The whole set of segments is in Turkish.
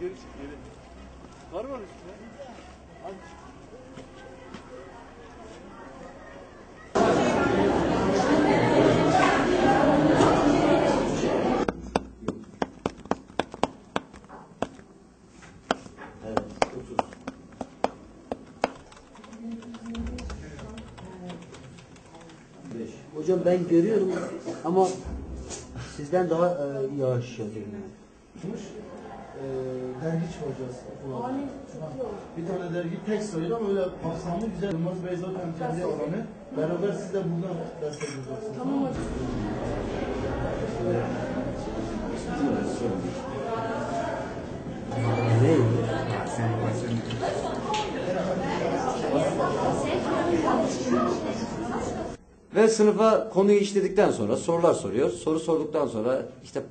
Geri çık geri. Var var üstüne. Hadi çık. Hocam ben görüyorum ama sizden daha e, yavaş yazıyorum. Ee, dergi çıkaracağız. okula. Bir tane dergi tek sayıda ama öyle kapsamlı güzel. Yılmaz Bey zaten kendi alanı. Beraber siz de buradan destek olacaksınız. Tamam hocam. Ve sınıfa konuyu işledikten sonra sorular soruyor. Soru sorduktan sonra işte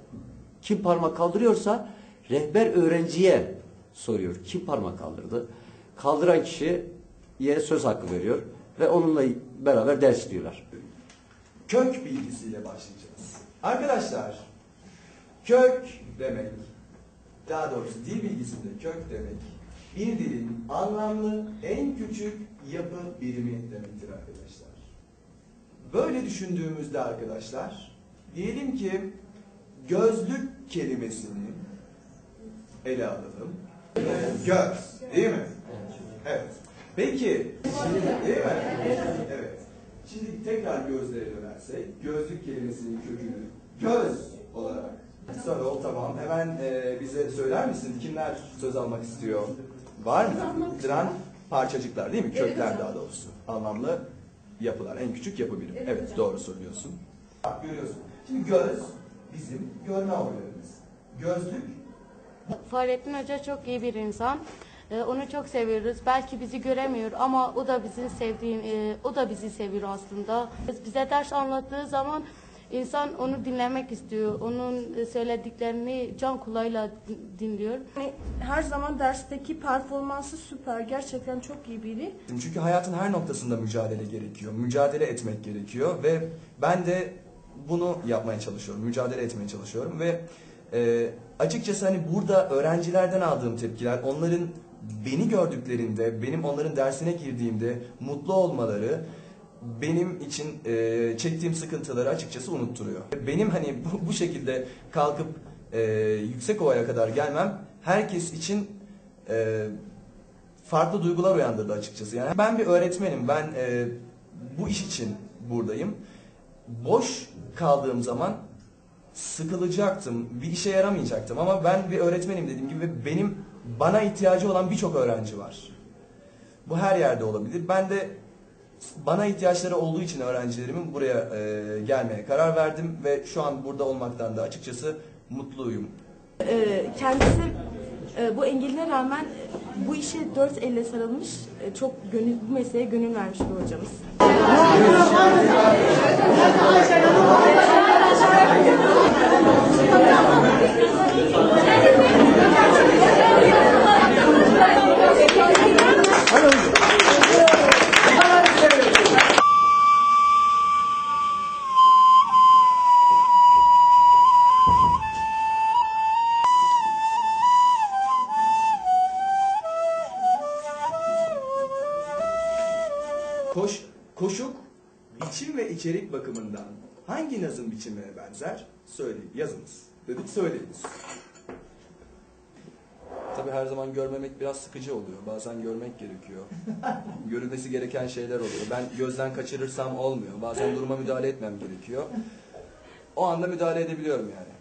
kim parmak kaldırıyorsa rehber öğrenciye soruyor. Kim parmak kaldırdı? Kaldıran kişiye söz hakkı veriyor ve onunla beraber ders diyorlar. kök bilgisiyle başlayacağız. Arkadaşlar, kök demek, daha doğrusu dil bilgisinde kök demek, bir dilin anlamlı en küçük yapı birimi demektir arkadaşlar. Böyle düşündüğümüzde arkadaşlar, diyelim ki gözlük kelimesini ele alalım. Göz, değil mi? Evet. Peki, şimdi değil mi? Evet. Şimdi tekrar gözlere dönersek, gözlük kelimesinin kökünü göz olarak. Sonra o tamam. Hemen e, bize söyler misin? Kimler söz almak istiyor? Var mı? Dıran parçacıklar değil mi? Kökler daha doğrusu. Anlamlı yapılar. En küçük yapı birimi. Evet, doğru söylüyorsun. Bak görüyorsun. Şimdi göz bizim görme organımız. Gözlük Fahrettin Hoca çok iyi bir insan. Ee, Onu çok seviyoruz. Belki bizi göremiyor ama o da bizim sevdiğim, e, o da bizi seviyor aslında. Bize ders anlattığı zaman insan onu dinlemek istiyor. Onun söylediklerini can kulağıyla din- dinliyor. Yani her zaman dersteki performansı süper. Gerçekten çok iyi biri. Çünkü hayatın her noktasında mücadele gerekiyor. Mücadele etmek gerekiyor ve ben de bunu yapmaya çalışıyorum. Mücadele etmeye çalışıyorum ve e, açıkçası hani burada öğrencilerden aldığım tepkiler onların beni gördüklerinde, benim onların dersine girdiğimde mutlu olmaları benim için e, çektiğim sıkıntıları açıkçası unutturuyor. Benim hani bu, bu şekilde kalkıp e, yüksek ovaya kadar gelmem herkes için e, farklı duygular uyandırdı açıkçası. Yani ben bir öğretmenim. Ben e, bu iş için buradayım. Boş kaldığım zaman sıkılacaktım. Bir işe yaramayacaktım ama ben bir öğretmenim dediğim gibi ve benim bana ihtiyacı olan birçok öğrenci var. Bu her yerde olabilir. Ben de bana ihtiyaçları olduğu için öğrencilerimin buraya e, gelmeye karar verdim ve şu an burada olmaktan da açıkçası mutluyum. Ee, kendisi e, bu engeline rağmen bu işe dört elle sarılmış, e, çok gönül, bu mesleğe gönül vermiş bir hocamız. Koşuk biçim ve içerik bakımından hangi nazım biçimine benzer? Söyleyin, yazınız. Dedik söyleyiniz. Tabii her zaman görmemek biraz sıkıcı oluyor. Bazen görmek gerekiyor. Görülmesi gereken şeyler oluyor. Ben gözden kaçırırsam olmuyor. Bazen duruma müdahale etmem gerekiyor. O anda müdahale edebiliyorum yani.